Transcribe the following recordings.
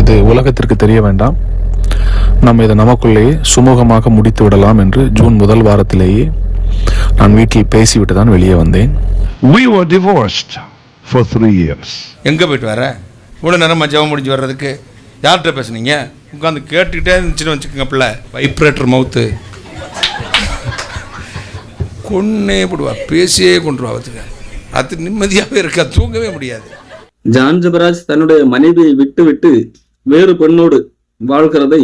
இது உலகத்திற்கு தெரிய வேண்டாம். நம்ம இதை நமக்குள்ளேயே சுமூகமாக முடித்து விடலாம் என்று ஜூன் முதல் வாரத்திலேயே நான் வீட்டில் பேசிவிட்டு தான் வெளியே வந்தேன். We were divorced for three years. எங்கே போயிட்டு வர? இவ்வளோ நேரமாக ஜெபம் முடிஞ்சு வர்றதுக்கு யார்கிட்ட பேசுனீங்க? உட்காந்து கேட்டுக்கிட்டே இருந்துச்சுன்னு வச்சுக்கோங்க பிள்ளை. வைப்ரேட்டர் மவுத்து கொன்னே போடுவா பேசியே கொண்டுருவா பார்த்துக்க. அது நிம்மதியாகவே இருக்கா? தூங்கவே முடியாது. ஜான் ஜபராஜ் தன்னுடைய மனைவியை விட்டுவிட்டு வேறு பெண்ணோடு வாழ்கிறதை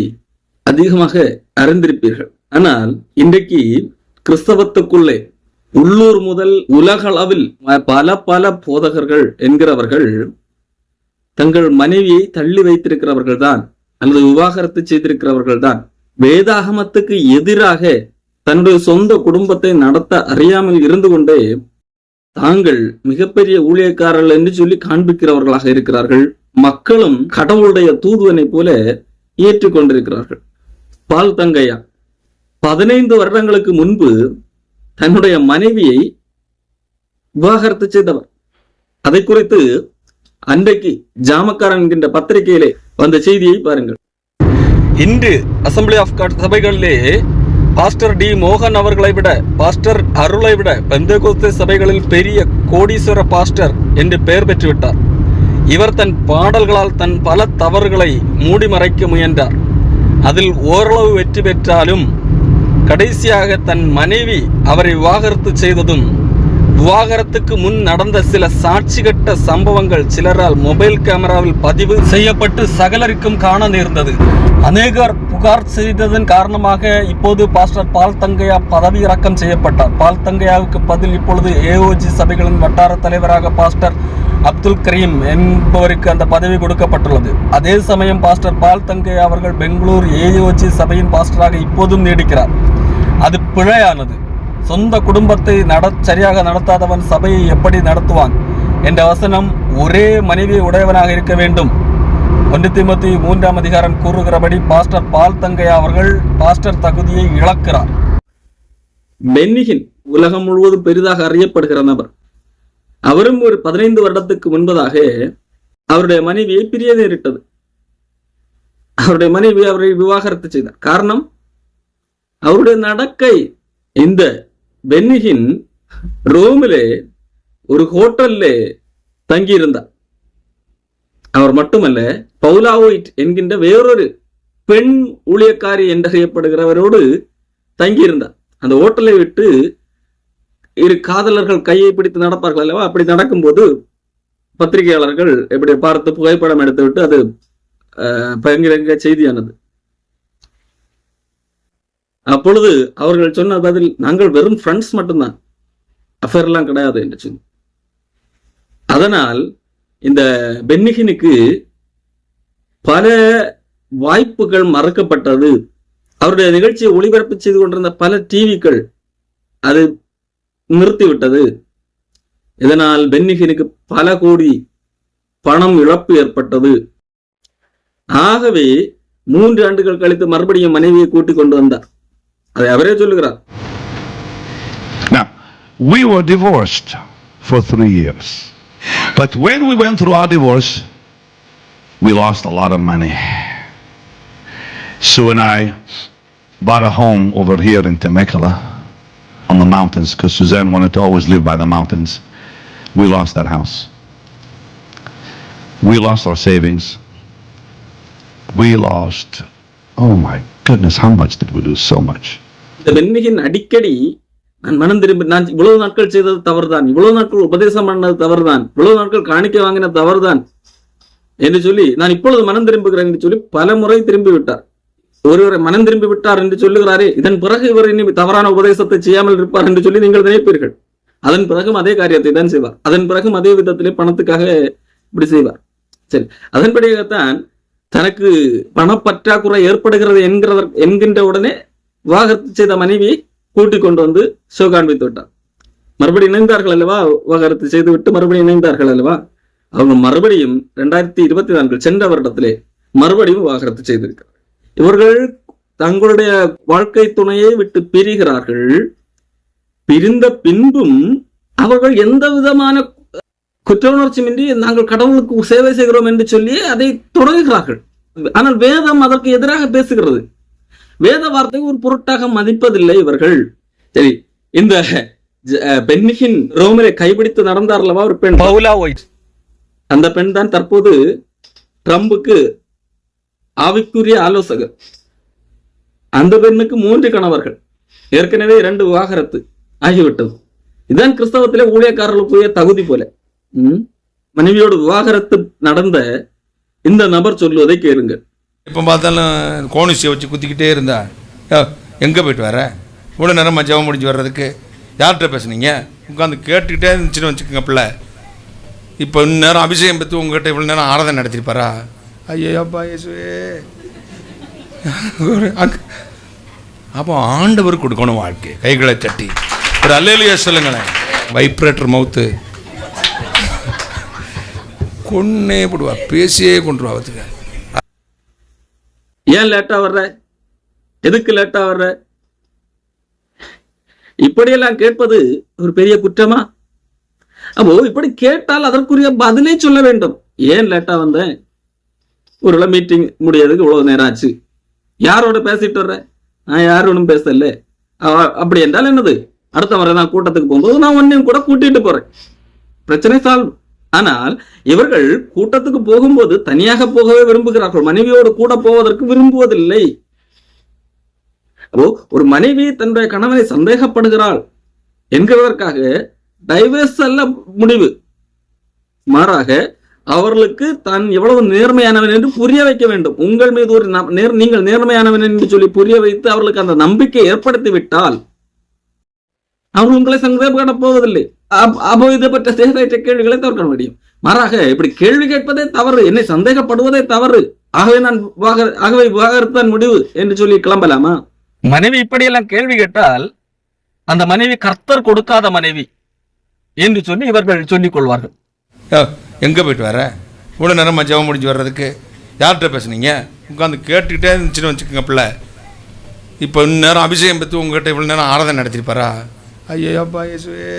அதிகமாக அறிந்திருப்பீர்கள். ஆனால் இன்றைக்கு கிறிஸ்தவத்துக்குள்ளே உள்ளூர் முதல் உலகளவில் பல பல போதகர்கள் என்கிறவர்கள் தங்கள் மனைவியை தள்ளி வைத்திருக்கிறவர்கள் தான் அல்லது விவாகரத்து செய்திருக்கிறவர்கள் தான். வேதாகமத்துக்கு எதிராக தன்னுடைய சொந்த குடும்பத்தை நடத்த அறியாமல் இருந்து கொண்டே தாங்கள் மிகப்பெரிய ஊழியக்காரர்கள் என்று சொல்லி காண்பிக்கிறவர்களாக இருக்கிறார்கள். மக்களும் கடவுளுடைய தூதுவனை போல ஏற்றுக்கொண்டிருக்கிறார்கள். பால் தங்கையா பதினைந்து வருடங்களுக்கு முன்பு தன்னுடைய மனைவியை விவாகரத்து செய்தவர். அதை குறித்து அன்றைக்கு ஜாமக்காரன் என்கின்ற பத்திரிகையிலே வந்த செய்தியை பாருங்கள். இன்று அசம்பிளி ஆஃப் காட் சபைகளிலே பாஸ்டர் டி மோகன் அவர்களை விட பாஸ்டர் அருளை விட பெந்தகோஸ்தே சபைகளில் பெரிய கோடீஸ்வர பாஸ்டர் என்று பெயர் பெற்றுவிட்டார். இவர் தன் பாடல்களால் தன் பல தவறுகளை மூடி மறைக்க முயன்றார். அதில் ஓரளவு வெற்றி பெற்றாலும் கடைசியாக தன் மனைவி அவரை விவாகரத்து செய்ததும் விவாகரத்துக்கு முன் நடந்த சில சாட்சிகட்ட சம்பவங்கள் சிலரால் மொபைல் கேமராவில் பதிவு செய்யப்பட்டு சகலருக்கும் காண நேர்ந்தது. அநேகர் புகார் செய்ததன் காரணமாக இப்போது பாஸ்டர் பால் தங்கையா பதவி இறக்கம் செய்யப்பட்டார். பால் தங்கையாவுக்கு பதில் இப்பொழுது ஏஓஜி சபைகளின் வட்டார தலைவராக பாஸ்டர் அப்துல் கரீம் என்பவருக்கு அந்த பதவி கொடுக்கப்பட்டுள்ளது. அதே சமயம் பாஸ்டர் பால் தங்கையா அவர்கள் பெங்களூர் ஏஓஜி சபையின் பாஸ்டராக இப்போதும் நீடிக்கிறார். அது பிழையானது. சொந்த குடும்பத்தை நட சரியாக நடத்தாதவன் சபையை எப்படி நடத்துவான்? என்ற வசனம் ஒரே மனைவி உடையவனாக இருக்க வேண்டும். ஒன்று திமுத்தி மூன்றாம் அதிகாரம் கூறுகிறபடி பாஸ்டர் பால் தங்கையா அவர்கள் பாஸ்டர் தகுதியை இழக்கிறார். பென்னிகின் உலகம் முழுவதும் பெரிதாக அறியப்படுகிற நபர். அவரும் ஒரு பதினைந்து வருடத்துக்கு முன்பதாக அவருடைய மனைவியை பிரிய நேரிட்டது. அவருடைய மனைவி அவரை விவாகரத்து செய்தார். காரணம் அவருடைய நடக்கை இந்த பென்னிகின் ரோமிலே ஒரு ஹோட்டல்ல தங்கியிருந்தார். அவர் மட்டுமல்ல பவுலாவோயிட் என்கின்ற வேறொரு பெண் ஊழியக்காரி என்றறியப்படுகிறவரோடு தங்கியிருந்தார். அந்த ஹோட்டலை விட்டு இரு காதலர்கள் கையை பிடித்து நடப்பார்கள் அல்லவா? அப்படி நடக்கும்போது பத்திரிகையாளர்கள் எப்படி பார்த்து புகைப்படம் எடுத்துவிட்டு அது அஹ், பகிரங்க செய்தியானது. அப்பொழுது அவர்கள் சொன்ன பதில் நாங்கள் வெறும் ஃப்ரெண்ட்ஸ் மட்டும்தான். அஃபேர்லாம் கிடையாது என்று அதனால் இந்த பென்னிகினுக்கு பல வாய்ப்புகள் மறக்கப்பட்டது. அவருடைய நிகழ்ச்சியை ஒளிபரப்பு செய்து கொண்டிருந்த பல டிவிக்கள் அது நிறுத்திவிட்டது. இதனால் பென்னிகினுக்கு பல கோடி பணம் இழப்பு ஏற்பட்டது. ஆகவே மூன்று ஆண்டுகள் கழித்து மறுபடியும் மனைவியை கூட்டிக் கொண்டு வந்தார். அதை அவரே சொல்லுகிறார் Now, we were divorced for three years. But when we went through our divorce, we lost a lot of money. Sue and I bought a home over here in Temecula on the mountains because Suzanne wanted to always live by the mountains. We lost that house. We lost our savings. We lost, oh my goodness, how much did we lose? So much. இந்த பெண்ணிகின் அடிக்கடி நான் மனம் திரும்பி நான் இவ்வளவு நாட்கள் செய்தது தவறுதான். இவ்வளவு நாட்கள் உபதேசம் பண்ணது தவறுதான். இவ்வளவு நாட்கள் காணிக்க வாங்கின தவறுதான். என்று சொல்லி நான் இப்பொழுது மனம் திரும்புகிறேன் என்று சொல்லி பல முறை திரும்பி விட்டார் ஒருவரை மனம் திரும்பி விட்டார் என்று சொல்லுகிறாரே இதன் பிறகு இவர் இனி தவறான உபதேசத்தை செய்யாமல் இருப்பார் என்று சொல்லி நீங்கள் நினைப்பீர்கள். அதன் பிறகும் அதே காரியத்தை தான் செய்வார். அதன் பிறகும் அதே விதத்திலே பணத்துக்காக இப்படி செய்வார். சரி அதன்படியாகத்தான் தனக்கு பணப்பற்றாக்குறை ஏற்படுகிறது என்கிறத என்கின்ற உடனே விவாகரத்து செய்த மனைவியை கூட்டிக் கொண்டு வந்து ஷோ காண்பித்து விட்டார் மறுபடியும் இணைந்தார்கள் அல்லவா? விவாகரத்து செய்து விட்டு மறுபடியும் இணைந்தார்கள் அல்லவா? அவங்க மறுபடியும் ரெண்டாயிரத்தி இருபத்தி நான்கு சென்ற வருடத்திலே மறுபடியும் விவாகரத்து செய்திருக்கிறார் இவர்கள் தங்களுடைய வாழ்க்கை துணையை விட்டு பிரிகிறார்கள். பிரிந்த பின்பும் அவர்கள் எந்த விதமான குற்ற உணர்ச்சியின்றி நாங்கள் கடவுளுக்கு சேவை செய்கிறோம் என்று சொல்லி அதை தொடங்குகிறார்கள். ஆனால் வேதம் அதற்கு எதிராக பேசுகிறது. வேத வார்த்தை ஒரு பொருட்டாக மதிப்பதில்லை இவர்கள். சரி இந்த பென்னிகின் ரோமிலே கைபிடித்து நடந்தார் அல்லவா ஒரு பெண்? Paula White. அந்த பெண் தான் தற்போது ட்ரம்புக்கு ஆவிக்குரிய ஆலோசகர். அந்த பெண்ணுக்கு மூன்று கணவர்கள். ஏற்கனவே இரண்டு விவாகரத்து ஆகிவிட்டது. இதுதான் கிறிஸ்தவத்திலே ஊழியக்காரர்களுக்குரிய தகுதி போல? மனைவியோட விவாகரத்து நடந்த இந்த நபர் சொல்லுவதை கேளுங்க இப்போ பார்த்தாலும் கோணிசியை வச்சு குத்திக்கிட்டே இருந்தா எங்கே போயிட்டு வர? இவ்வளோ நேரமாக ஜெபம் முடிஞ்சு வர்றதுக்கு யார்கிட்ட பேசுனீங்க? உட்காந்து கேட்டுக்கிட்டே இருந்துச்சுன்னு வச்சுக்கோங்க பிள்ளை. இப்போ இந்நேரம் நேரம் அபிஷேகம் பற்றி உங்ககிட்ட இவ்வளோ நேரம் ஆராதனை நடத்திருப்பாரா? ஐயோப்பா இயேசுவே. அப்போ ஆண்டவர் கொடுக்கணும் வாழ்க்கை. கைகளை தட்டி. ஒரு அல்லேலியா சொல்லுங்களேன். வைப்ரேட்டர் மவுத்து கொன்னே போடுவா பேசியே கொண்டு அவத்துக்கு. ஏன் லேட்டா வர்ற? எதுக்கு லேட்டா வர்ற? இப்படியெல்லாம் கேட்பது ஒரு பெரிய குற்றமா? அப்போ இப்படி கேட்டால் அதற்குரிய பதிலே சொல்ல வேண்டும். ஏன் லேட்டா வந்தேன் ஒரு மீட்டிங் முடியறதுக்கு இவ்வளவு நேரம் ஆச்சு. யாரோட பேசிட்டு வர்ற? நான் யாரோடும் பேசல. அப்படி என்றால் என்னது? அடுத்த முறை நான் கூட்டத்துக்கு போகும்போது நான் ஒன்னையும் கூட கூட்டிட்டு போறேன். பிரச்சனை சால்வ் ஆனால் இவர்கள் கூட்டத்துக்கு போகும்போது தனியாக போகவே விரும்புகிறார்கள். மனைவியோடு கூட போவதற்கு விரும்புவதில்லை. அப்போ ஒரு மனைவி தன்னுடைய கணவனை சந்தேகப்படுகிறாள் என்கிறதற்காக டைவர்ஸ் அல்ல முடிவு. மாறாக அவர்களுக்கு தான் எவ்வளவு நேர்மையானவன் என்று புரிய வைக்க வேண்டும். உங்கள் மீது ஒரு நம்- நேர் நீங்கள் நேர்மையானவன் என்று சொல்லி புரிய வைத்து அவர்களுக்கு அந்த நம்பிக்கை ஏற்படுத்தி விட்டால் அவர்கள் உங்களை சந்தேகப்பட போவதில்லை. அப்- அப்போ இதை பற்ற தேவையற்ற கேள்விகளை தவிர்க்க முடியும். மாறாக இப்படி கேள்வி கேட்பதே தவறு என்னை சந்தேகப்படுவதே தவறு. ஆகவே நான் விவாகர- ஆகவே விவாகரத்து தான் முடிவு என்று சொல்லி கிளம்பலாமா? மனைவி இப்படியெல்லாம் கேள்வி கேட்டால் அந்த மனைவி கர்த்தர் கொடுக்காத மனைவி என்று சொல்லி இவர்கள் சொல்லிக் கொள்வார்கள். எங்கே போயிட்டு வர? இவ்வளோ நேரமாக ஜெபம் முடிஞ்சு வர்றதுக்கு யார்கிட்ட பேசுனீங்க? உட்காந்து கேட்டுக்கிட்டே இருந்துச்சுன்னு வச்சுக்கோங்க பிள்ளை. இப்போ இன்னும் நேரம் அபிஷேகம் பற்றி உங்ககிட்ட இவ்வளோ நேரம் ஆராதனை நடத்திருப்பாரா? ஐயோப்பா இயேசுவே.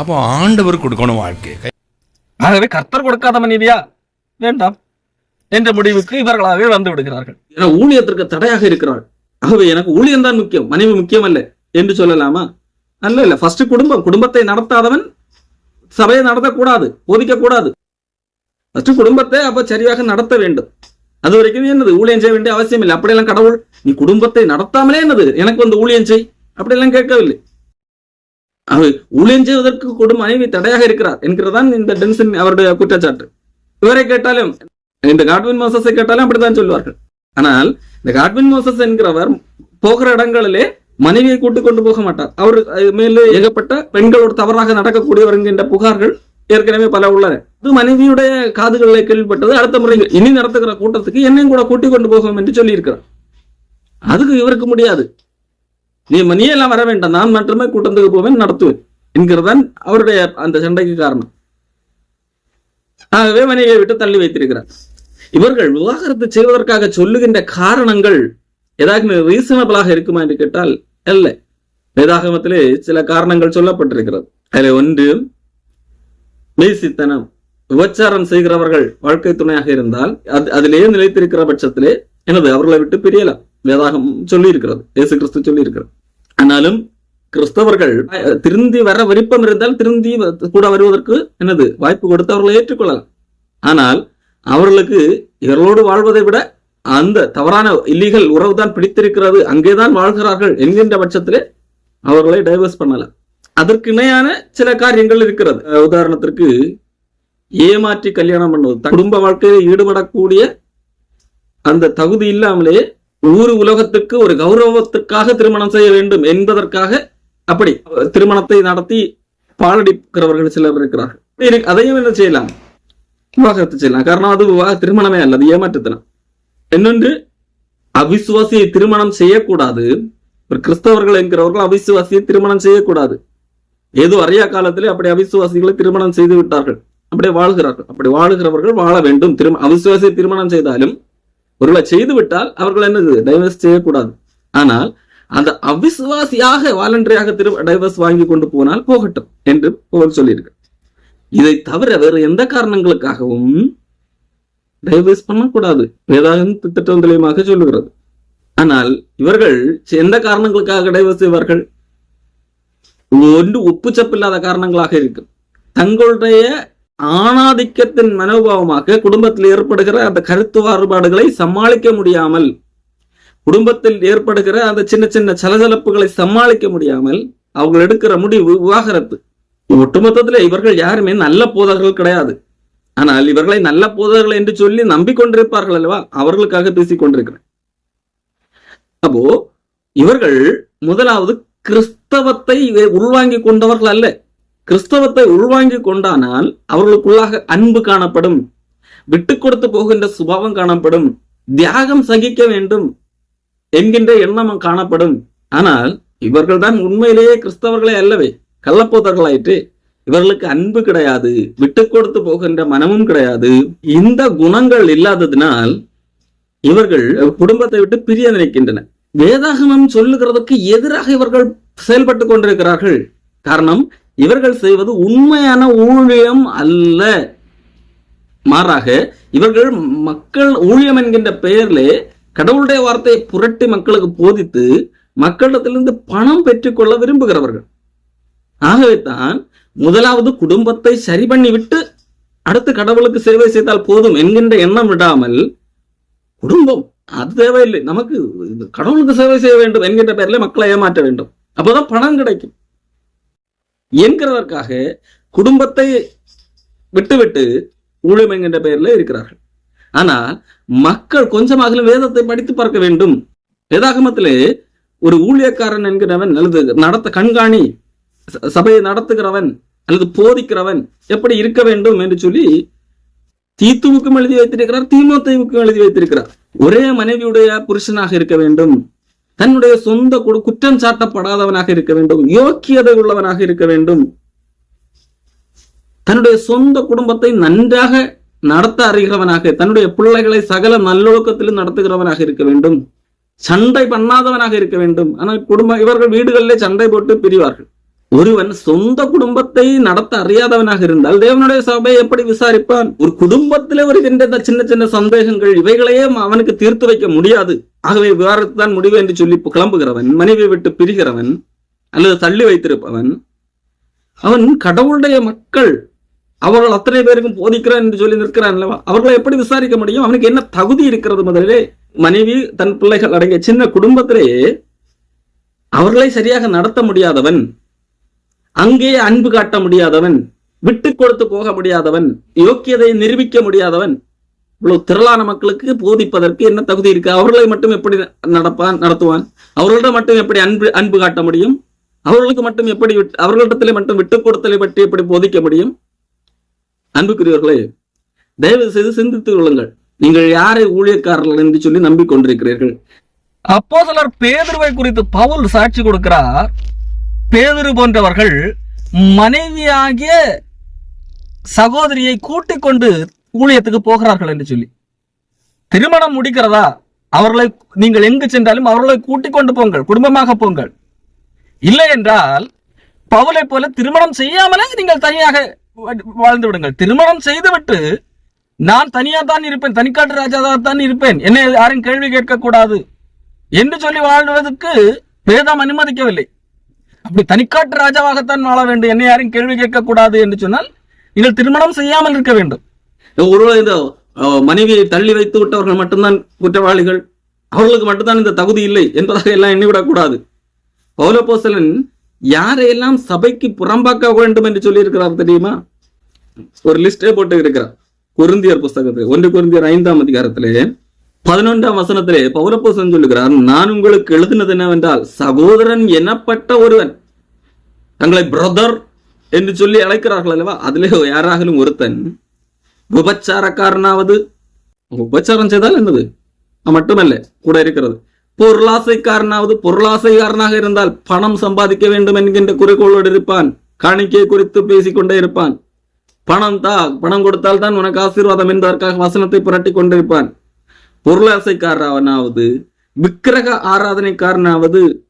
அப்போ ஆண்டவர் கொடுக்கணும் வாழ்க்கை. ஆகவே கர்த்தர் கொடுக்காத மனைவியா? வேண்டாம். என்ற முடிவுக்கு இவர்களாகவே வந்து விடுகிறார்கள். ஏன்னா ஊழியத்திற்கு தடையாக இருக்கிறாள் ஆகவே எனக்கு ஊழியம் தான் முக்கியம் மனைவி முக்கியம் அல்ல என்று சொல்லலாமா? அல்ல இல்ல. ஃபர்ஸ்ட் குடும்பம். குடும்பத்தை நடத்தாதவன் சபையை நடத்தக்கூடாது போதிக்க கூடாது ஃபர்ஸ்ட் குடும்பத்தை அப்ப சரியாக நடத்த வேண்டும். அது வரைக்கும் என்னது ஊழியம் செய்ய வேண்டிய அவசியம் இல்லை அப்படியெல்லாம் கடவுள் நீ குடும்பத்தை நடத்தாமலே என்னது? எனக்கு வந்து ஊழியம் செய். அப்படியெல்லாம் கேட்கவில்லை. அவர் ஊழியம் செய்வதற்கு குடும்ப மனைவி தடையாக இருக்கிறார் என்கிறதான் இந்த டென்சன் அவருடைய குற்றச்சாட்டு. இவரை கேட்டாலும் இந்த காட்வின் மோசஸை கேட்டாலும் அப்படித்தான் சொல்வார்கள். ஆனால் இந்த காட்வின் மோசஸ் என்கிறவர் போகிற இடங்களிலே மனைவியை கூட்டு கொண்டு போக மாட்டார். அவர் மேலே ஏகப்பட்ட பெண்களோடு தவறாக நடக்கக்கூடியவர் என்கின்ற புகார்கள் ஏற்கனவே பல உள்ளன. இது மனைவியுடைய காதுகளில் கேள்விப்பட்டது. அடுத்த முறை இனி நடத்துகிற கூட்டத்துக்கு என்னையும் கூட கூட்டிக் கொண்டு போகும் என்று சொல்லியிருக்கிறார். அதுக்கு இவருக்கு முடியாது. நீ நீ எல்லாம் வர வேண்டாம். நான் மட்டுமே கூட்டத்துக்கு போவேன் நடத்துவேன் என்கிறதான் அவருடைய அந்த சண்டைக்கு காரணம். ஆகவே மனைவியை விட்டு தள்ளி வைத்திருக்கிறார். இவர்கள் விவாகரத்து செய்வதற்காக சொல்லுகின்ற காரணங்கள் ஏதாவது ரீசனபிளாக இருக்குமா என்று கேட்டால் அல்ல வேதாகமத்திலே சில காரணங்கள் சொல்லப்பட்டிருக்கிறது. அதில் ஒன்று மெய்சித்தனம் விபச்சாரம் செய்கிறவர்கள் வாழ்க்கை துணையாக இருந்தால் அது அதிலேயே நிலைத்திருக்கிற பட்சத்திலே எனது அவர்களை விட்டு பிரியலாம். வேதாகம் சொல்லி இருக்கிறது இயேசு கிறிஸ்து சொல்லி இருக்கிறது ஆனாலும் கிறிஸ்தவர்கள் திருந்தி வர விருப்பம் இருந்தால் திருந்தி வ- கூட வருவதற்கு எனது வாய்ப்பு கொடுத்து அவர்களை ஏற்றுக்கொள்ளலாம். ஆனால் அவர்களுக்கு இவர்களோடு வாழ்வதை விட அந்த தவறான இல்லீகல் உறவு தான் பிடித்திருக்கிறது. அங்கேதான் வாழ்கிறார்கள் என்கின்ற பட்சத்திலே அவர்களை டைவர்ஸ் பண்ணலாம். அதற்கு இணையான சில காரியங்கள் இருக்கிறது. உதாரணத்திற்கு ஏமாற்றி கல்யாணம் பண்ணுவது. குடும்ப வாழ்க்கையில் ஈடுபடக்கூடிய அந்த தகுதி இல்லாமலே ஊர் உலகத்துக்கு ஒரு கௌரவத்துக்காக திருமணம் செய்ய வேண்டும் என்பதற்காக அப்படி திருமணத்தை நடத்தி பாலடிக்கிறவர்கள் சிலர் இருக்கிறார்கள். அதையும் என்ன செய்யலாம்? விவாகரத்து செய்யலாம். காரணம் அது விவாக திருமணமே அல்ல அது ஏமாற்றுத்தனம். இன்னொன்று அவிசுவாசியை திருமணம் செய்யக்கூடாது. ஒரு கிறிஸ்தவர்கள் என்கிறவர்கள் அவிசுவாசியை திருமணம் செய்யக்கூடாது. ஏதோ அறியா காலத்திலே அப்படி அவிசுவாசிகளை திருமணம் செய்து விட்டார்கள். அப்படியே வாழ்கிறார்கள். அப்படி வாழுகிறவர்கள் வாழ வேண்டும். திரு அவிசுவாசியை திருமணம் செய்தாலும் ஒருவேளை செய்து விட்டால் அவர்கள் என்னது? டைவர்ஸ் செய்யக்கூடாது. ஆனால் அந்த அவிசுவாசியாக வாலண்டரியாக திரு டைவர்ஸ் வாங்கி கொண்டு போனால் போகட்டும் என்று புகழ் சொல்லியிருக்கு இதை தவிர வேறு எந்த காரணங்களுக்காகவும் டைவர்ஸ் பண்ணக்கூடாது. வேதாகம் திட்டம் தெளிவாக சொல்லுகிறது. ஆனால் இவர்கள் எந்த காரணங்களுக்காக டைவர்ஸ் செய்வார்கள்? ஒன்று ஒப்புச்சப்பில்லாத காரணங்களாக இருக்கும். தங்களுடைய ஆணாதிக்கத்தின் மனோபாவமாக குடும்பத்தில் ஏற்படுகிற அந்த கருத்து வேறுபாடுகளை சமாளிக்க முடியாமல் குடும்பத்தில் ஏற்படுகிற அந்த சின்ன சின்ன சலசலப்புகளை சமாளிக்க முடியாமல் அவங்க எடுக்கிற முடிவு விவாகரத்து. ஒட்டுமொத்தத்துல இவர்கள் யாருமே நல்ல போதகர்கள் கிடையாது. ஆனால் இவர்களை நல்ல போதகர்கள் என்று சொல்லி நம்பிக்கொண்டிருப்பார்கள் அல்லவா? அவர்களுக்காக பேசிக் கொண்டிருக்கிறேன் அப்போ இவர்கள் முதலாவது கிறிஸ்து கிறிஸ்தவத்தை உள்வாங்கி கொண்டவர்கள் அல்ல. கிறிஸ்தவத்தை உள்வாங்கி கொண்டானால் அவர்களுக்குள்ளாக அன்பு காணப்படும் விட்டு கொடுத்து போகின்ற சுபாவம் காணப்படும் தியாகம் சகிக்க வேண்டும் என்கின்ற எண்ணம் காணப்படும். ஆனால் இவர்கள் தான் உண்மையிலேயே கிறிஸ்தவர்களே அல்லவே. கள்ளப்போதர்களாயிற்று. இவர்களுக்கு அன்பு கிடையாது விட்டு கொடுத்து போகின்ற மனமும் கிடையாது. இந்த குணங்கள் இல்லாததினால் இவர்கள் குடும்பத்தை விட்டு பிரிய நினைக்கின்றன வேதாகமம் சொல்லுகிறதுக்கு எதிராக இவர்கள் செயல்பட்டு கொண்டிருக்கிறார்கள். காரணம் இவர்கள் செய்வது உண்மையான ஊழியம் அல்ல. மாறாக இவர்கள் மக்கள் ஊழியம் என்கின்ற பெயரிலே கடவுளுடைய வார்த்தையை புரட்டி மக்களுக்கு போதித்து மக்களிடத்திலிருந்து பணம் பெற்றுக்கொள்ள விரும்புகிறவர்கள். ஆகவே தான் முதலாவது குடும்பத்தை சரி பண்ணிவிட்டு அடுத்து கடவுளுக்கு சேவை செய்தால் போதும் என்கின்ற எண்ணம் விடாமல் குடும்பம் அது தேவையில்லை. நமக்கு கடவுளுக்கு சேவை செய்ய வேண்டும் என்கின்ற பெயரில் மக்களை ஏமாற்ற வேண்டும். அப்போதான் பணம் கிடைக்கும். என்கிறதற்காக குடும்பத்தை விட்டுவிட்டு ஊழியம் என்கின்ற பெயரில் இருக்கிறார்கள். ஆனால் மக்கள் கொஞ்சமாக வேதத்தை படித்து பார்க்க வேண்டும். வேதாகமத்திலே ஒரு ஊழியக்காரன் என்கிறவன் அல்லது நடத்த கண்காணி ச- சபையை நடத்துகிறவன் அல்லது போதிக்கிறவன் எப்படி இருக்க வேண்டும் என்று சொல்லி தீத்துவுக்கும் எழுதி வைத்திருக்கிறார் தீமோத்தேவுக்கும் எழுதி வைத்திருக்கிறார். ஒரே மனைவியுடைய புருஷனாக இருக்க வேண்டும். தன்னுடைய சொந்த குற்றம் சாட்டப்படாதவனாக இருக்க வேண்டும் யோக்கியதை உள்ளவனாக இருக்க வேண்டும். தன்னுடைய சொந்த குடும்பத்தை நன்றாக நடத்த அறிகிறவனாக தன்னுடைய பிள்ளைகளை சகல நல்லொழுக்கத்திலும் நடத்துகிறவனாக இருக்க வேண்டும். சண்டை பண்ணாதவனாக இருக்க வேண்டும். ஆனால் குடும்ப இவர்கள் வீடுகளிலே சண்டை போட்டு பிரிவார்கள். ஒருவன் சொந்த குடும்பத்தை நடத்த அறியாதவனாக இருந்தால் தேவனுடைய சபையை எப்படி விசாரிப்பான்? ஒரு குடும்பத்தில் வருகின்ற இந்த சின்ன சின்ன சந்தேகங்கள் இவைகளையே அவனுக்கு தீர்த்து வைக்க முடியாது. ஆகவே விவாதத்து தான் முடிவு என்று சொல்லி கிளம்புகிறவன் மனைவி விட்டு பிரிகிறவன் அல்லது தள்ளி வைத்திருப்பவன் அவன் கடவுளுடைய மக்கள். அவர்கள் அத்தனை பேருக்கும் போதிக்கிறான் என்று சொல்லி நிற்கிறான் அல்லவா? அவர்களை எப்படி விசாரிக்க முடியும்? அவனுக்கு என்ன தகுதி இருக்கிறது முதலிலே? மனைவி தன் பிள்ளைகள் அடங்கிய சின்ன குடும்பத்திலே அவர்களை சரியாக நடத்த முடியாதவன். அங்கே அன்பு காட்ட முடியாதவன் விட்டு கொடுத்து போக முடியாதவன் யோக்கியதை நிரூபிக்க முடியாதவன் இவ்வளவு திரளான மக்களுக்கு போதிப்பதற்கு என்ன தகுதி இருக்கு? அவர்களை மட்டும் எப்படி நடப்பான் நடத்துவான்? அவர்களிடம் மட்டும் எப்படி அன்பு அன்பு காட்ட முடியும்? அவர்களுக்கு மட்டும் எப்படி விட்டு- அவர்களிடத்திலே மட்டும் விட்டுக் கொடுத்தலை பற்றி எப்படி போதிக்க முடியும்? அன்புக்குரியவர்களே தயவு செய்து சிந்தித்துக் கொள்ளுங்கள். நீங்கள் யாரை ஊழியக்காரர்கள் என்று சொல்லி நம்பிக்கொண்டிருக்கிறீர்கள்? அப்போ சிலர் பேதுருவை குறித்து பவுல் சாட்சி கொடுக்கிறார். பேதுரு போன்றவர்கள் மனைவியாகிய சகோதரியை கூட்டிக் கொண்டு ஊழியத்துக்கு போகிறார்கள் என்று சொல்லி. திருமணம் முடிக்கிறதா? அவர்களை நீங்கள் எங்கு சென்றாலும் அவர்களை கூட்டிக் கொண்டு போங்கள் குடும்பமாக போங்கள். இல்லை என்றால் பவுலை போல திருமணம் செய்யாமலே நீங்கள் தனியாக வா- வாழ்ந்து விடுங்கள். திருமணம் செய்துவிட்டு நான் தனியா தான் இருப்பேன் தனிக்காட்டு ராஜாவாக தான் இருப்பேன். என்னை யாரும் கேள்வி கேட்கக்கூடாது. என்று சொல்லி வாழ்வதற்கு வேதம் அனுமதிக்கவில்லை. அப்படி தனிக்காட்டு ராஜாவாகத்தான் வாழ வேண்டும். என்னை யாரும் கேள்வி கேட்கக்கூடாது என்று சொன்னால் நீங்கள் திருமணம் செய்யாமல் இருக்க வேண்டும். ஒருவேளை இந்த மனைவியை தள்ளி வைத்து விட்டவர்கள் மட்டும்தான் குற்றவாளிகள் அவர்களுக்கு மட்டும்தான் இந்த தகுதி இல்லை என்பதாக எல்லாம் எண்ணிவிடக்கூடாது. பௌலபோசலன் யாரையெல்லாம் சபைக்கு புறம்பாக்க வேண்டும் என்று சொல்லி இருக்கிறார் தெரியுமா? ஒரு லிஸ்டே போட்டு இருக்கிறார். குருந்தியர் புஸ்தகத்தில் ஒன்று குருந்தியர் ஐந்தாம் அதிகாரத்திலே பதினொன்றாம் வசனத்திலே பௌலப்போசன் சொல்லுகிறார் நான் உங்களுக்கு எழுதினது என்னவென்றால் சகோதரன் எனப்பட்ட ஒருவன் தங்களை பிரதர் என்று சொல்லி அழைக்கிறார்கள் அல்லவா? அதிலே யாராகலும் ஒருத்தன் விபச்சாரக்காரனாவது உபச்சாரம் செய்தால் என்னது? மட்டுமல்ல கூட இருக்கிறது. பொருளாசைக்காரனாவது பொருளாசைக்காரனாக இருந்தால் பணம் சம்பாதிக்க வேண்டும் என்கின்ற குறிக்கோளோடு இருப்பான் காணிக்கை குறித்து பேசிக்கொண்டே இருப்பான். பணம் தா பணம் கொடுத்தால் தான் உனக்கு ஆசீர்வாதம் என்பதற்காக வசனத்தை புரட்டி கொண்டிருப்பான் பொருளாசைக்காரனாவது விக்கிரக ஆராதனைக்காரனாவது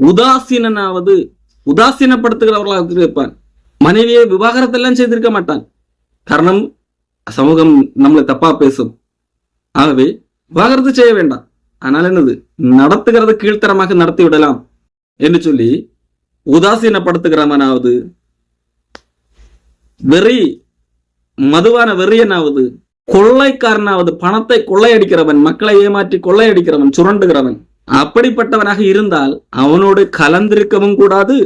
உதாசீனனாவது உதாசீனப்படுத்துகிறவர்களாக இருப்பான். மனைவியை விவாகரத்தெல்லாம் செய்திருக்க மாட்டான். காரணம் சமூகம் நம்மளை தப்பா பேசும். ஆகவே விவாகரத்து செய்ய வேண்டாம். ஆனால் என்னது? நடத்துகிறது கீழ்த்தரமாக நடத்தி விடலாம். என்று சொல்லி உதாசீனப்படுத்துகிறவனாவது வெறி மதுவான வெறியனாவது கொள்ளைக்காரனாவது பணத்தை கொள்ளையடிக்கிறவன் மக்களை ஏமாற்றி கொள்ளையடிக்கிறவன் சுரண்டுகிறவன். அப்படிப்பட்டவனாக இருந்தால் அவனோடு கலந்திருக்கவும் கூடாது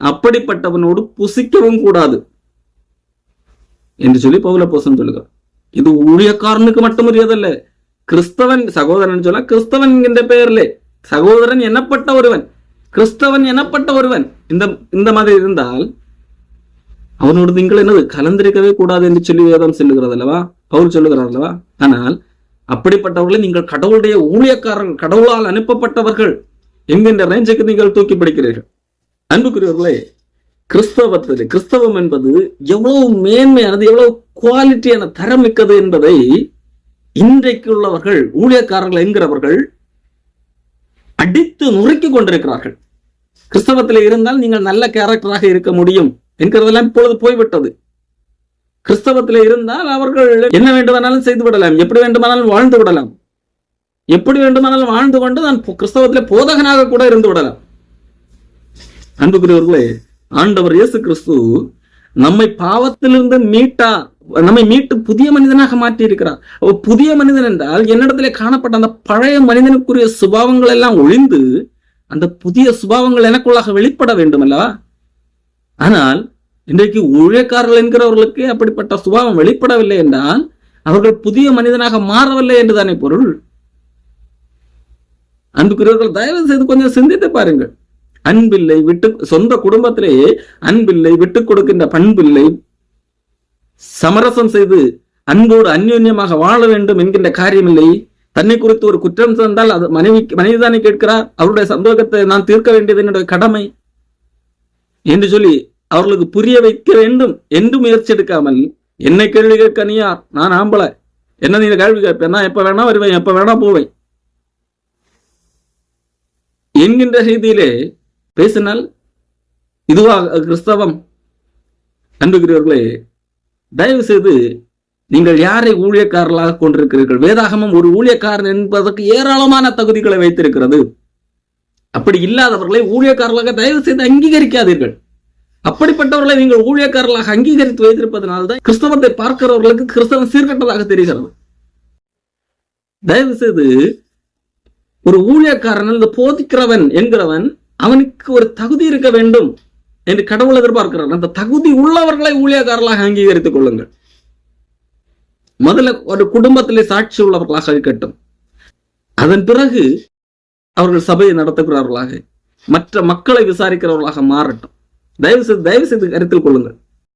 அப்படிப்பட்டவனோடு புசிக்கவும் கூடாது. என்று சொல்லி பௌலப்போசன் சொல்லுகிறார். இது ஊழியக்காரனுக்கு மட்டும் உரியதல்ல. கிறிஸ்தவன் சகோதரன் சொல்ல கிறிஸ்தவன் என்கின்ற பெயரிலே சகோதரன் எனப்பட்ட ஒருவன் கிறிஸ்தவன் எனப்பட்ட ஒருவன் இந்த இந்த மாதிரி இருந்தால் அவனோடு நீங்கள் என்னது கலந்திருக்கவே கூடாது என்று சொல்லி வேதம் சொல்லுகிறது அல்லவா பவுல் சொல்லுகிறார் அல்லவா ஆனால் அப்படிப்பட்டவர்களை நீங்கள் கடவுளுடைய ஊழியக்காரர்கள் கடவுளால் அனுப்பப்பட்டவர்கள் என்கின்ற ரேஞ்சுக்கு நீங்கள் தூக்கி பிடிக்கிறீர்கள். அன்புக்குரியவர்களே கிறிஸ்தவத்தில் கிறிஸ்தவம் என்பது எவ்வளவு மேன்மையானது எவ்வளவு குவாலிட்டியான தரம் மிக்கது என்பதை இன்றைக்கு உள்ளவர்கள் ஊழியக்காரர்கள் என்கிறவர்கள் அடித்து நுறுக்கி கொண்டிருக்கிறார்கள். கிறிஸ்தவத்தில் இருந்தால் நீங்கள் நல்ல கேரக்டராக இருக்க முடியும் என்கிறதெல்லாம் இப்பொழுது போய்விட்டது. கிறிஸ்தவத்தில் இருந்தால் அவர்கள் என்ன வேண்டுமானாலும் செய்து விடலாம். எப்படி வேண்டுமானாலும் வாழ்ந்து விடலாம். எப்படி வேண்டுமானாலும் வாழ்ந்து கொண்டு நான் கிறிஸ்தவத்திலே போதகனாக கூட இருந்து விடலாம். அன்புக்குரியவர்களே ஆண்டவர் இயேசு கிறிஸ்து நம்மை பாவத்திலிருந்து மீட்டா நம்மை மீட்டு புதிய மனிதனாக மாற்றி இருக்கிறார் அப்ப புதிய மனிதன் என்றால் என்னிடத்திலே காணப்பட்ட அந்த பழைய மனிதனுக்குரிய சுபாவங்கள் எல்லாம் ஒழிந்து அந்த புதிய சுபாவங்கள் எனக்குள்ளாக வெளிப்பட வேண்டும் அல்லவா ஆனால் இன்றைக்கு ஊழியக்காரர்கள் என்கிறவர்களுக்கு அப்படிப்பட்ட சுபாவம் வெளிப்படவில்லை என்றால் அவர்கள் புதிய மனிதனாக மாறவில்லை என்றுதானே பொருள்? அன்புக்குரியவர்கள் தயவு செய்து கொஞ்சம் சிந்தித்து பாருங்கள். அன்பில்லை விட்டு சொந்த குடும்பத்திலேயே அன்பில்லை விட்டு கொடுக்கின்ற பண்பில்லை சமரசம் செய்து அன்போடு அந்யோன்யமாக வாழ வேண்டும் என்கின்ற காரியமில்லை. தன்னை குறித்து ஒரு குற்றம் தந்தால் அது மனைவி மனைவிதானே கேட்கிறார். அவருடைய சந்தோகத்தை நான் தீர்க்க வேண்டியது என்னுடைய கடமை. என்று சொல்லி அவர்களுக்கு புரிய வைக்க வேண்டும் என்று முயற்சி எடுக்காமல் என்னை கேள்வி கேட்க நான் ஆம்பளை. என்ன நீங்க கேள்வி கேட்பேன் நான் எப்ப வேணா வருவேன் எப்ப வேணா போவேன். என்கின்ற செய்தியிலே பேசினால் இதுவா கிறிஸ்தவம். அன்புகிறவர்களே தயவு செய்து நீங்கள் யாரை ஊழியக்காரர்களாக கொண்டிருக்கிறீர்கள்? வேதாகமம் ஒரு ஊழியக்காரன் என்பதற்கு ஏராளமான தகுதிகளை வைத்திருக்கிறது. அப்படி இல்லாதவர்களை ஊழியக்காரர்களாக தயவு செய்து அங்கீகரிக்காதீர்கள். அப்படிப்பட்டவர்களை நீங்கள் ஊழியக்காரர்களாக அங்கீகரித்து வைத்திருப்பதனால்தான் கிறிஸ்தவத்தை பார்க்கிறவர்களுக்கு கிறிஸ்தவம் சீர்கட்டதாக தெரிகிறது. தயவு செய்து ஒரு ஊழியக்காரன் இந்த போதிக்கிறவன் என்கிறவன் அவனுக்கு ஒரு தகுதி இருக்க வேண்டும் என்று கடவுள் எதிர்பார்க்கிறார். அந்த தகுதி உள்ளவர்களை ஊழியக்காரர்களாக அங்கீகரித்துக் கொள்ளுங்கள். முதல்ல ஒரு குடும்பத்திலே சாட்சி உள்ளவர்களாக இருக்கட்டும். அதன் பிறகு அவர்கள் சபையை நடத்துகிறார்களாக மற்ற மக்களை விசாரிக்கிறவர்களாக மாறட்டும். தயவு செய்து தயவு செய்து கருத்தில் கொள்ளுங்கள்.